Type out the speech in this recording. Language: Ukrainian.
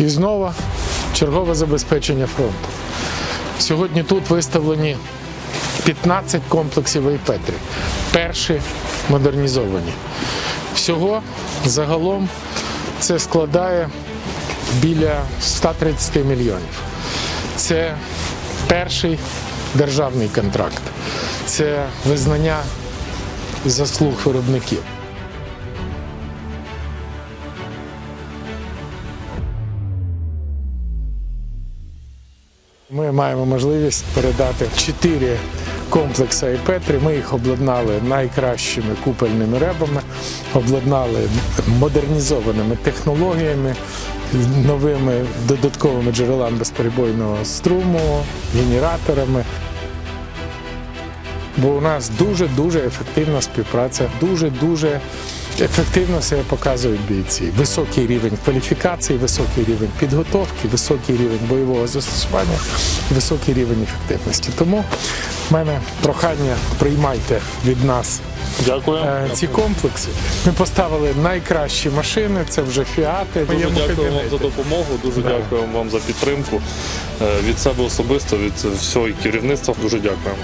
І знову чергове забезпечення фронту. Сьогодні тут виставлені 15 комплексів Айпетрі. Перші модернізовані. Всього загалом це складає біля 130 мільйонів. Це перший державний контракт. Це визнання заслуг виробників. Ми маємо можливість передати чотири комплекси Айпетрі. Ми їх обладнали найкращими купельними ребами, обладнали модернізованими технологіями, новими додатковими джерелами безперебойного струму, генераторами. Бо у нас дуже-дуже ефективна співпраця, дуже-дуже ефективно себе показують бійці. Високий рівень кваліфікації, високий рівень підготовки, високий рівень бойового застосування, високий рівень ефективності. Тому в мене прохання приймайте від нас Дякую. е, ці комплекси. Ми поставили найкращі машини, це вже фіати. Дуже дякую вам за допомогу, дуже дякую вам за підтримку. Е, Від себе особисто, від всього керівництва дуже дякуємо.